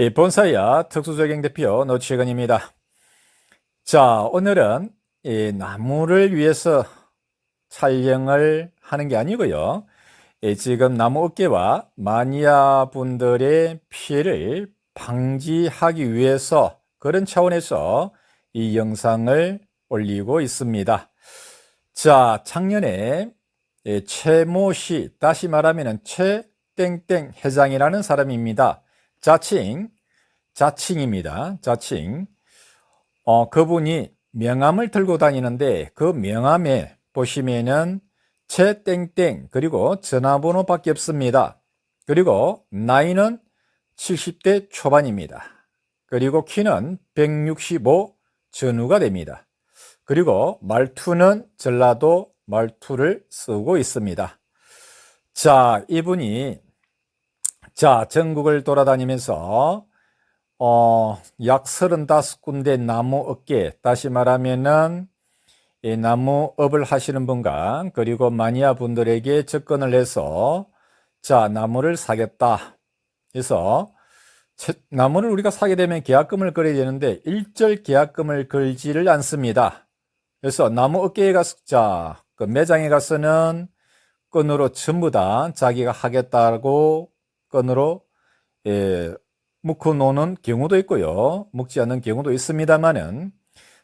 이 본사야 특수조경 대표 노치근입니다. 자, 오늘은 이 나무를 위해서 촬영을 하는 게 아니고요. 이 지금 나무 업계와 마니아 분들의 피해를 방지하기 위해서 그런 차원에서 이 영상을 올리고 있습니다. 자, 작년에 예, 최모 씨, 다시 말하면 최 땡땡 회장이라는 사람입니다. 자칭, 자칭입니다. 자칭. 어, 그분이 명함을 들고 다니는데 그 명함에 보시면은 최땡땡 그리고 전화번호밖에 없습니다. 그리고 나이는 70대 초반입니다. 그리고 키는 165 전후가 됩니다. 그리고 말투는 전라도 말투를 쓰고 있습니다. 자, 이분이 자, 전국을 돌아다니면서 어, 약 35군데 나무 업계, 다시 말하면은 이 나무 업을 하시는 분과 그리고 마니아 분들에게 접근을 해서 자, 나무를 사겠다. 그래서 나무를 우리가 사게 되면 계약금을 걸어야 되는데 일절 계약금을 걸지를 않습니다. 그래서 나무 업계에 가서 자, 그 매장에 가서는 건으로 전부 다 자기가 하겠다고 건으로 예, 묵고 노는 경우도 있고요. 묵지 않는 경우도 있습니다만은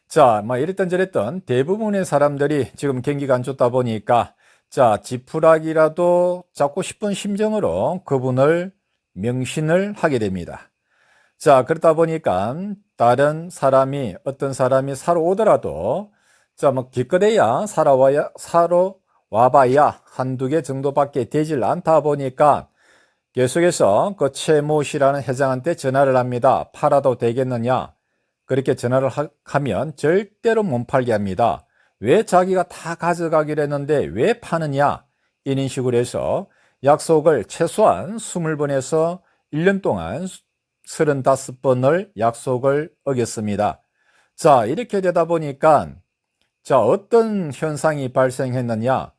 자, 뭐 이랬던 저랬던 대부분의 사람들이 지금 경기가 안 좋다 보니까 자, 지푸라기라도 잡고 싶은 심정으로 그분을 명신을 하게 됩니다. 자, 그러다 보니까 다른 사람이 어떤 사람이 사러 오더라도 자, 뭐 기껏해야 살아와야 사러 와봐야 한두 개 정도밖에 되질 않다 보니까 계속해서 그 최모 씨라는 회장한테 전화를 합니다. 팔아도 되겠느냐? 그렇게 전화를 하, 면 절대로 못 팔게 합니다. 왜 자기가 다 가져가기로 했는데 왜 파느냐? 이런 식으로 해서 약속을 최소한 20번에서 1년 동안 35번을 약속을 어겼습니다. 자, 이렇게 되다 보니까 자, 어떤 현상이 발생했느냐?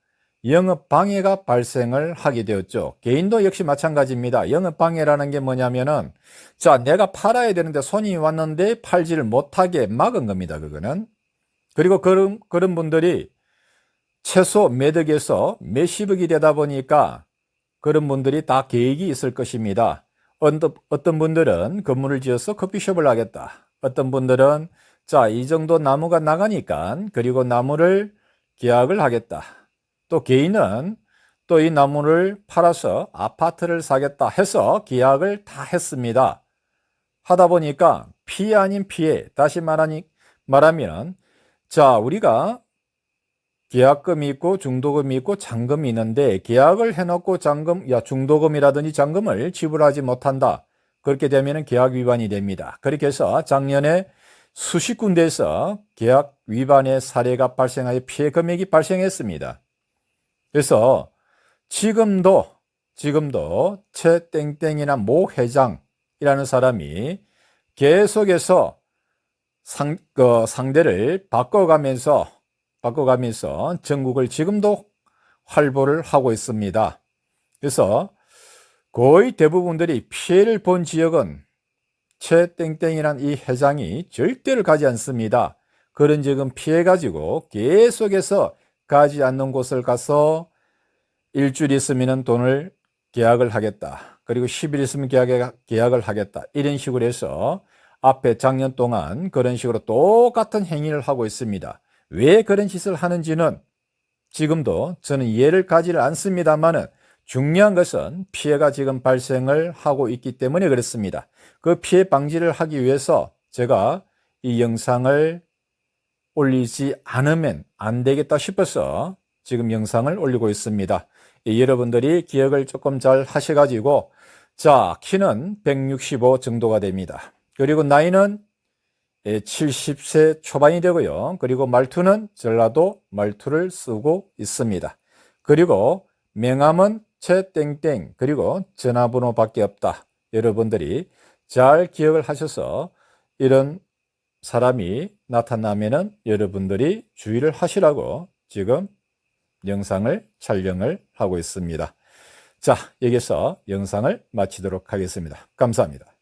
영업 방해가 발생을 하게 되었죠. 개인도 역시 마찬가지입니다. 영업 방해라는 게 뭐냐면은 자, 내가 팔아야 되는데 손이 왔는데 팔지를 못하게 막은 겁니다. 그거는. 그리고 그런 그런 분들이 최소 매덕에서 몇십억이 되다 보니까 그런 분들이 다 계획이 있을 것입니다. 어떤 분들은 건물을 지어서 커피숍을 하겠다. 어떤 분들은 자, 이 정도 나무가 나가니까 그리고 나무를 계약을 하겠다. 또 개인은 또 이 나무를 팔아서 아파트를 사겠다 해서 계약을 다 했습니다. 하다 보니까 피해 아닌 피해, 다시 말하니, 말하면, 자, 우리가 계약금이 있고 중도금이 있고 잔금이 있는데 계약을 해놓고 잔금, 야, 중도금이라든지 잔금을 지불하지 못한다. 그렇게 되면 계약 위반이 됩니다. 그렇게 해서 작년에 수십 군데에서 계약 위반의 사례가 발생하여 피해 금액이 발생했습니다. 그래서 지금도 지금도 최 땡땡이나 모 회장이라는 사람이 계속해서 상, 그 상대를 바꿔가면서 바꿔가면서 전국을 지금도 활보를 하고 있습니다. 그래서 거의 대부분들이 피해를 본 지역은 최 땡땡이란 이 회장이 절대로 가지 않습니다. 그런 지역은 피해가지고 계속해서 가지 않는 곳을 가서 일주일 있으면 돈을 계약을 하겠다. 그리고 10일 있으면 계약을 하겠다. 이런 식으로 해서 앞에 작년 동안 그런 식으로 똑같은 행위를 하고 있습니다. 왜 그런 짓을 하는지는 지금도 저는 이해를 가지를 않습니다만은 중요한 것은 피해가 지금 발생을 하고 있기 때문에 그렇습니다. 그 피해 방지를 하기 위해서 제가 이 영상을 올리지 않으면 안 되겠다 싶어서 지금 영상을 올리고 있습니다. 예, 여러분들이 기억을 조금 잘 하셔가지고 자 키는 165 정도가 됩니다. 그리고 나이는 70세 예, 초반이 되고요. 그리고 말투는 전라도 말투를 쓰고 있습니다. 그리고 명함은 최땡땡 그리고 전화번호밖에 없다. 여러분들이 잘 기억을 하셔서 이런 사람이 나타나면은 여러분들이 주의를 하시라고 지금 영상을 촬영을 하고 있습니다. 자, 여기서 영상을 마치도록 하겠습니다. 감사합니다.